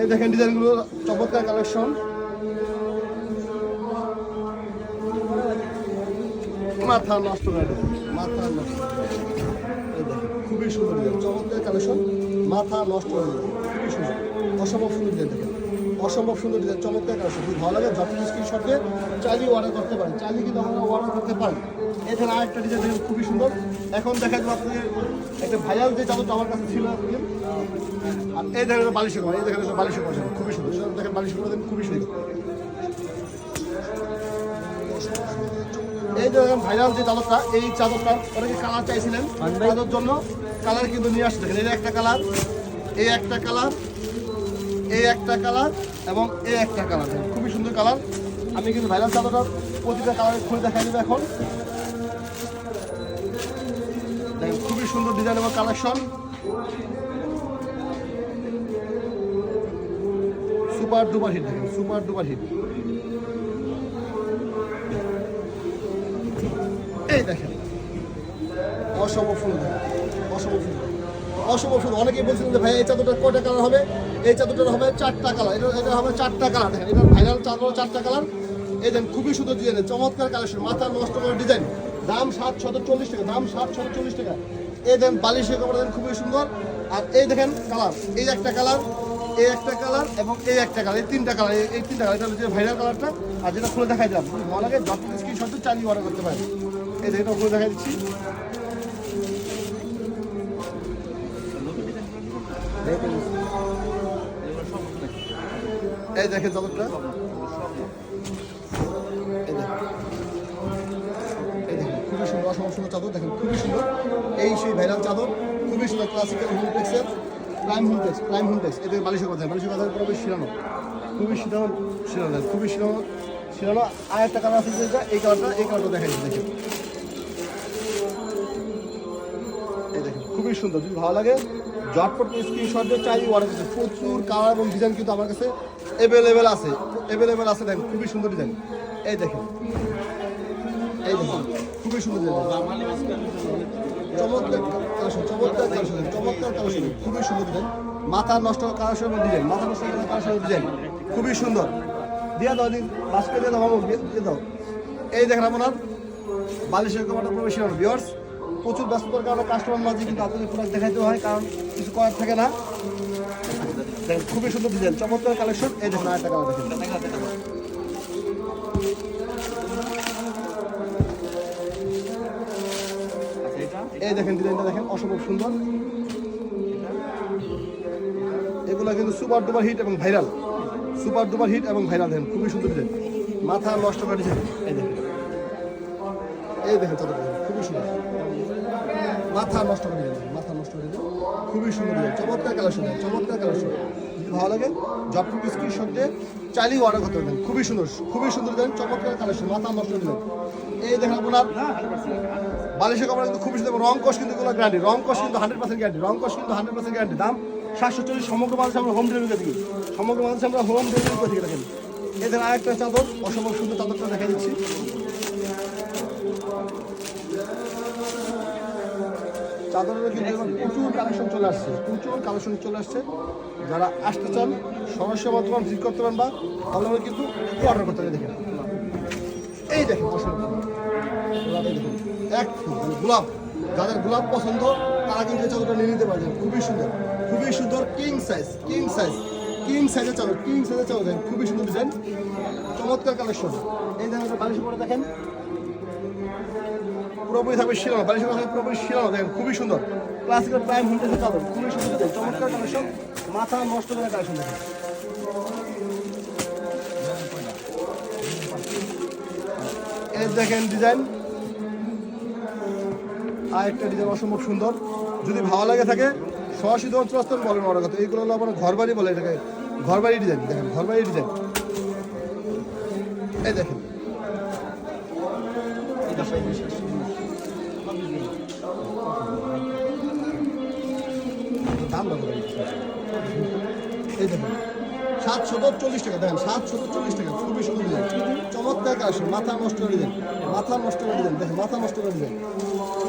এই দেখেন ডিজাইনগুলো, চমৎকার কালেকশন মাথা নষ্ট করে মাথা খুবই সুন্দর চমৎকার কালেকশন মাথা নষ্ট দেবে খুবই সুন্দর। অসম্ভব সুন্দর ডিজাইন দেখেন, অসম্ভব সুন্দর ডিজাইন, চমৎকার কালেকশন যদি ভালো লাগে যত স্ক্রিনশটে চাইলেই অর্ডার করতে পারেন। চাইলে কিন্তু আপনারা অর্ডার করতে পারেন। এখানে আরেকটা ডিজাইন দেখেন খুবই সুন্দর। এখন দেখা যাবে আপনাদের একটা ভাইরাল যে চাদরটা আমার কাছে ছিল। আর এই দেখেন এটা বালিশের করা এই দেখেন এটা বালিশের করা খুবই সুন্দর। দেখেন বালিশের করা দেখেন খুবই সুন্দর। এই যে দেখেন ভাইরাল যে চাদরটা এই চাদরটা অনেকে কালার চাইছিলেন চাদর জন্য কালার কিন্তু নিয়ে আসছে দেখেন এই একটা কালার এই একটা কালার এই একটা কালার এবং এই একটা কালার খুবই সুন্দর কালার আমি কিন্তু ভাইরাল চাদরটা প্রতিটা কালার খুলে দেখাই দেবো এখন দেখেন খুবই সুন্দর ডিজাইন এবং collection super duper hit super duper hit এই দেখেন, অসম্ভব সুন্দর অসম্ভব সুন্দর অসম্ভব সুন্দর অনেকেই বলছিলেন যে ভাই, এই চাদরটা কয়টা কালার হবে? এই চাদরটার হবে চারটা কালার এটা এটা হবে চারটা কালার দেখেন, এটা ভাইরাল চাদর, চারটা কালার এই দেখেন, খুবই সুন্দর ডিজাইন চমৎকার কালেকশন মাথা নষ্ট করার ডিজাইন দাম সাত শত চল্লিশ টাকা, দাম সাত শত চল্লিশ টাকা। এই দেখেন বালিশের কাপড় দেখেন খুবই সুন্দর। আর এই দেখেন কালার, এই একটা কালার, এই একটা কালার এবং এই একটা কালার, এই তিনটা কালার, এই তিনটা কালার, এটা হচ্ছে ভাইরাল কালারটা। আর যেটা খুলে দেখাই দিলাম যদি ভালো লাগে, যত স্ক্রিন শট চালিয়ে অর্ডার করতে পারেন। এই দেখে এটা খুলে দেখাই দিচ্ছি। এই দেখেন চাদরটা এই দেখেন এই দেখেন খুবই সুন্দর চাদর, দেখেন খুবই সুন্দর। এই সেই ভাইরাল চাদর, খুবই সুন্দর ক্লাসিক্যাল হোমটেক্সের প্রাইম হোমটেক্স প্রাইম হোমটেক্স এদের বালিশের কথা বালিশের কথা পুরো শিরানো খুবই শিরানো শিরানো খুবই শিরানো শিরানো আর একটা কালার আছে যেটা, এই কালারটা এই কালারটা দেখাই দিচ্ছি দেখেন। এই দেখেন, খুবই সুন্দর, যদি ভালো লাগে জটপট স্ক্রিনশট দিয়ে চাই অর্ডার করতে প্রচুর কালার এবং ডিজাইন কিন্তু আমার কাছে অ্যাভেলেবেল আছে অ্যাভেলেবেল আছে, দেখেন, খুবই সুন্দর ডিজাইন এই দেখেন এই দেখেন। খুবই সুন্দর চমৎকার কালেকশন চমৎকার কালেকশন চমৎকার কালেকশন। খুবই সুন্দর ডিজাইন। মাথা নষ্ট কালেকশন ডিজাইন। মাথা নষ্ট কালেকশন ডিজাইন। খুবই সুন্দর। দিয়ে দাও দিন বাসকে দিয়ে দাও দিয়ে দাও। এই দেখেন আপনার, বালিশের কমাটা প্রবেশন ভিওর্স প্রচুর ব্যস্ততার কারণে কাস্টমার মাঝে কিন্তু আপনাদের প্রোডাক্ট দেখাইতে হয়, কারণ কিছু করার থাকে না। খুবই সুন্দর ডিজাইন চমৎকার কালেকশন এই দেখেন, আরেকটা কালার দেখেন। এই দেখেন ডিজাইনটা দেখেন, অসম্ভব সুন্দর। এগুলো কিন্তু সুপার ডুপার হিট এবং ভাইরাল। সুপার ডুপার হিট এবং ভাইরাল দেখেন, খুবই সুন্দর ডিজাইন মাথা নষ্ট করা ডিজাইন এই দেখেন। এই দেখেন চাদর দেখেন, খুবই সুন্দর। মাথা নষ্ট করে মাথা নষ্ট করে খুবই সুন্দর চমৎকার কালেকশন চমৎকার কালেকশন ভালো লাগে জবটুক স্ক্রিনশট দিয়ে চাইলেই অর্ডার করতে পারবেন। খুবই সুন্দর খুবই সুন্দর ডিজাইন চমৎকার কালেকশন মাথা নষ্ট করে এই দেখেন আপনার, বালিশের কাপড় কিন্তু খুবই সুন্দর রং কষ কিন্তু কোনো গ্যারান্টি রং কষ কিন্তু হান্ড্রেড পার্সেন্ট গ্যারান্টি রং কষ কিন্তু হান্ড্রেড পার্সেন্ট গ্যারান্টি দাম সাতশো চল্লিশ সমগ্র মানুষ আমরা হোম ডেলিভারি করে দিই সমগ্র মানুষ আমরা হোম ডেলিভারি করে দিই দেখেন। দেখেন আরেকটা চাদর, অসম্ভব সুন্দর চাদরটা দেখা দিচ্ছি। চাদরের কিন্তু প্রচুর কালেকশন চলে আসছে, প্রচুর কালেকশন চলে আসছে। যারা আসতে চান, সরাসরি বর্তমান ভিজিট করতে পারেন বা ভালোভাবে কিন্তু অর্ডার করতে পারেন, দেখেন। এই দেখেন, অসম্ভব। এক ফুল মানে গোলাপ, যাদের গোলাপ পছন্দ, তারা কিন্তু এই চাদরটা নিয়ে নিতে পারবেন। খুবই সুন্দর খুবই সুন্দর king size king size king সাইজের চাদর কিং সাইজের চাদর দেখেন, খুবই সুন্দর ডিজাইন চমৎকার কালেকশন এই দেখেন বালিশ পরে দেখেন, পুরোপুরি থাকবে শিরানো বালিশের কথা পুরোপুরি শিরানো দেখেন, খুবই সুন্দর। ক্লাসিক্যাল প্রাইম হুন্টেসের চাদর, খুবই সুন্দর চমৎকার কালেকশন মাথা নষ্ট করে কালেকশন দেখেন। এই দেখেন ডিজাইন আর একটা ডিজাইন অসম্ভব সুন্দর। যদি ভালো লাগে থাকে, সরাসরি চলে বলেন অর্ডার কথা। এইগুলো হলো আপনার ঘর বাড়ি বলে এটাকে। ঘর বাড়ি ডিজাইন, দেখেন ঘর বাড়ি ডিজাইন। এই দেখেন। দাম এই দেখেন, সাতশো চল্লিশ টাকা, দেখেন, সাতশো চল্লিশ টাকা, খুবই সুন্দর ডিজাইন। চমৎকার কাজ মাথা নষ্ট করে দেন মাথা নষ্ট করে দেন দেখেন, মাথা নষ্ট করে দেন